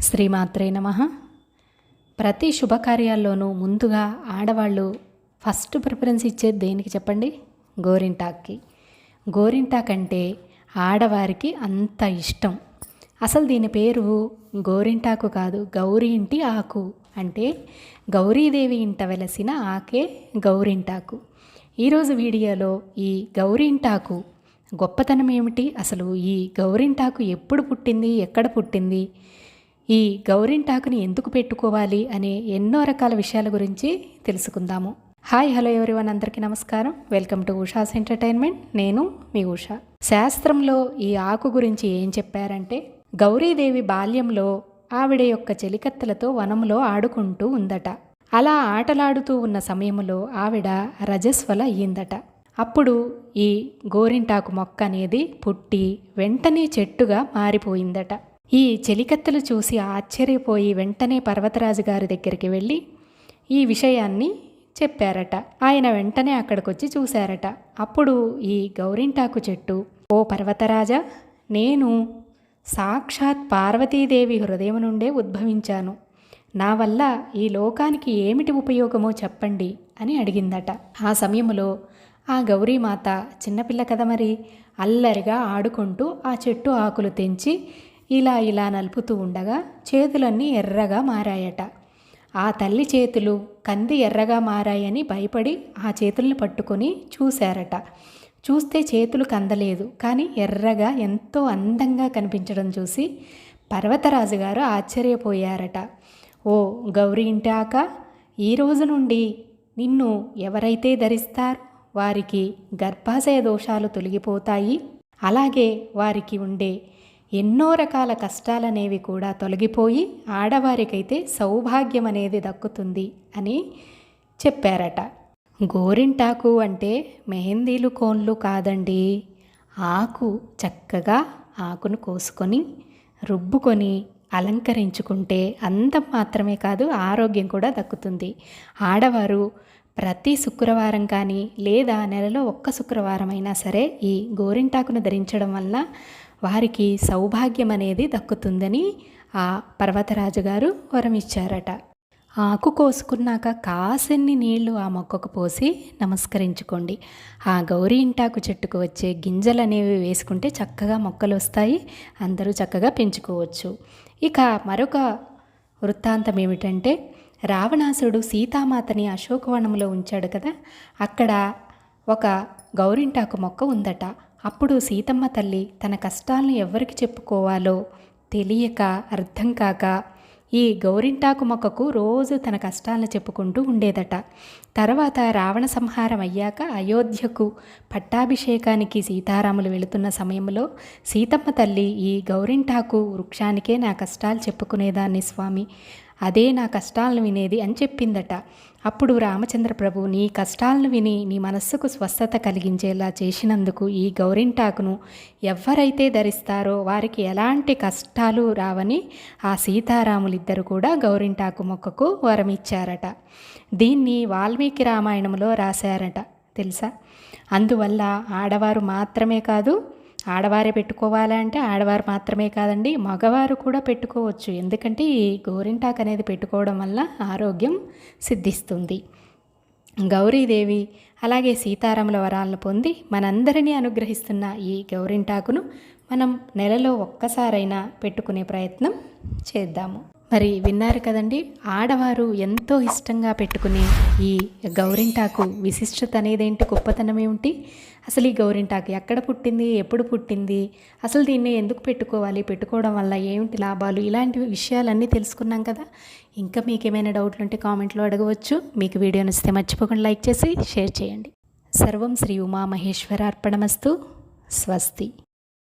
శ్రీమాత్రే నమ. ప్రతి శుభకార్యాల్లోనూ ముందుగా ఆడవాళ్ళు ఫస్ట్ ప్రిఫరెన్స్ ఇచ్చేది దేనికి చెప్పండి? గోరింటాక్కి. గోరింటాక్ అంటే ఆడవారికి అంత ఇష్టం. అసలు దీని పేరు గోరింటాకు కాదు గౌరీ ఇంటి ఆకు. అంటే గౌరీదేవి ఇంట వెలసిన ఆకే గౌరింటాకు. ఈరోజు వీడియోలో ఈ గౌరింటాకు గొప్పతనం ఏమిటి? అసలు ఈ గౌరింటాకు ఎప్పుడు పుట్టింది? ఎక్కడ పుట్టింది? ఈ గౌరింటాకుని ఎందుకు పెట్టుకోవాలి అనే ఎన్నో రకాల విషయాల గురించి తెలుసుకుందాము. హాయ్ హలో ఎవరివన్ అందరికీ నమస్కారం. Welcome to Usha's entertainment. నేను మీ ఉషా. శాస్త్రంలో ఈ ఆకు గురించి ఏం చెప్పారంటే గౌరీదేవి బాల్యంలో ఆవిడ యొక్క చెలికత్తెలతో వనంలో ఆడుకుంటూ ఉందట. అలా ఆటలాడుతూ ఉన్న సమయంలో ఆవిడ రజస్వల అయ్యిందట. అప్పుడు ఈ గోరింటాకు మొక్క అనేది పుట్టి వెంటనే చెట్టుగా మారిపోయిందట. ఈ చెలికత్తెలు చూసి ఆశ్చర్యపోయి వెంటనే పర్వతరాజు గారి దగ్గరికి వెళ్ళి ఈ విషయాన్ని చెప్పారట. ఆయన వెంటనే అక్కడికొచ్చి చూశారట. అప్పుడు ఈ గౌరింటాకు చెట్టు ఓ పర్వతరాజా నేను సాక్షాత్ పార్వతీదేవి హృదయం నుండే ఉద్భవించాను. నా వల్ల ఈ లోకానికి ఏమిటి ఉపయోగమో చెప్పండి అని అడిగిందట. ఆ సమయంలో ఆ గౌరీమాత చిన్నపిల్ల కదా మరి అల్లరిగా ఆడుకుంటూ ఆ చెట్టు ఆకులు తెంచి ఇలా ఇలా నలుపుతూ ఉండగా చేతులన్నీ ఎర్రగా మారాయట. ఆ తల్లి చేతులు కంది ఎర్రగా మారాయని భయపడి ఆ చేతుల్ని పట్టుకొని చూశారట. చూస్తే చేతులు కందలేదు కానీ ఎర్రగా ఎంతో అందంగా కనిపించడం చూసి పర్వతరాజు గారు ఆశ్చర్యపోయారట. ఓ గౌరీ ఇంటాక ఈ రోజు నుండి నిన్ను ఎవరైతే ధరిస్తారు వారికి గర్భాశయ దోషాలు తొలగిపోతాయి. అలాగే వారికి ఉండే ఎన్నో రకాల కష్టాలనేవి కూడా తొలగిపోయి ఆడవారికైతే సౌభాగ్యం అనేది దక్కుతుంది అని చెప్పారట. గోరింటాకు అంటే మెహందీలు కోన్లు కాదండి. ఆకు చక్కగా ఆకును కోసుకొని రుబ్బుకొని అలంకరించుకుంటే అందం మాత్రమే కాదు ఆరోగ్యం కూడా దక్కుతుంది. ఆడవారు ప్రతి శుక్రవారం కానీ లేదా నెలలో ఒక్క శుక్రవారం అయినా సరే ఈ గోరింటాకును ధరించడం వల్ల వారికి సౌభాగ్యం అనేది దక్కుతుందని ఆ పర్వతరాజు గారు వరం ఇచ్చారట ఆకు కోసుకున్నాక కాసన్ని నీళ్ళు ఆ మొక్కకు పోసి నమస్కరించుకోండి. ఆ గౌరీ ఇంటాకు చెట్టుకు వచ్చే గింజలు అనేవి వేసుకుంటే చక్కగా మొక్కలు వస్తాయి అందరూ చక్కగా పెంచుకోవచ్చు. ఇక మరొక వృత్తాంతం ఏమిటంటే రావణాసుడు సీతామాతని అశోకవనంలో ఉంచాడు కదా అక్కడ ఒక గౌరింటాకు మొక్క ఉందట. అప్పుడు సీతమ్మ తల్లి తన కష్టాలను ఎవరికి చెప్పుకోవాలో తెలియక అర్థం కాక ఈ గౌరింటాకు మొక్కకు రోజు తన కష్టాలను చెప్పుకుంటూ ఉండేదట. తర్వాత రావణ సంహారం అయ్యాక అయోధ్యకు పట్టాభిషేకానికి సీతారాములు వెళుతున్న సమయంలో సీతమ్మ తల్లి ఈ గౌరింటాకు వృక్షానికే నా కష్టాలు చెప్పుకునేదాన్ని స్వామి. అదే నా కష్టాలను వినేది అని చెప్పిందట. అప్పుడు రామచంద్ర ప్రభు నీ కష్టాలను విని నీ మనస్సుకు స్వస్థత కలిగించేలా చేసినందుకు ఈ గౌరింటాకును ఎవరైతే ధరిస్తారో వారికి ఎలాంటి కష్టాలు రావని ఆ సీతారాములిద్దరు కూడా గౌరింటాకు మొక్కకు వరమిచ్చారట. దీన్ని వాల్మీకి రామాయణంలో రాశారట. తెలుసా? అందువల్ల ఆడవారు మాత్రమే కాదు ఆడవారే పెట్టుకోవాలంటే ఆడవారు మాత్రమే కాదండి మగవారు కూడా పెట్టుకోవచ్చు. ఎందుకంటే ఈ గోరింటాక్ అనేది పెట్టుకోవడం వల్ల ఆరోగ్యం సిద్ధిస్తుంది. గౌరీదేవి అలాగే సీతారాముల వరాలను పొంది మనందరినీ అనుగ్రహిస్తున్న ఈ గౌరింటాకును మనం నెలలో ఒక్కసారైనా పెట్టుకునే ప్రయత్నం చేద్దాము. మరి విన్నారు కదండి ఆడవారు ఎంతో ఇష్టంగా పెట్టుకునే ఈ గౌరింటాకు విశిష్టత అనేదేంటి గొప్పతనం ఏమిటి అసలు ఈ గౌరింటాకు ఎక్కడ పుట్టింది ఎప్పుడు పుట్టింది అసలు దీన్ని ఎందుకు పెట్టుకోవాలి పెట్టుకోవడం వల్ల ఏమిటి లాభాలు ఇలాంటి విషయాలన్నీ తెలుసుకున్నాం కదా? ఇంకా మీకు ఏమైనా డౌట్లు ఉంటే కామెంట్లో అడగవచ్చు. మీకు వీడియో నచ్చితే మర్చిపోకుండా లైక్ చేసి షేర్ చేయండి. సర్వం శ్రీ ఉమామహేశ్వర అర్పణమస్తు స్వస్తి.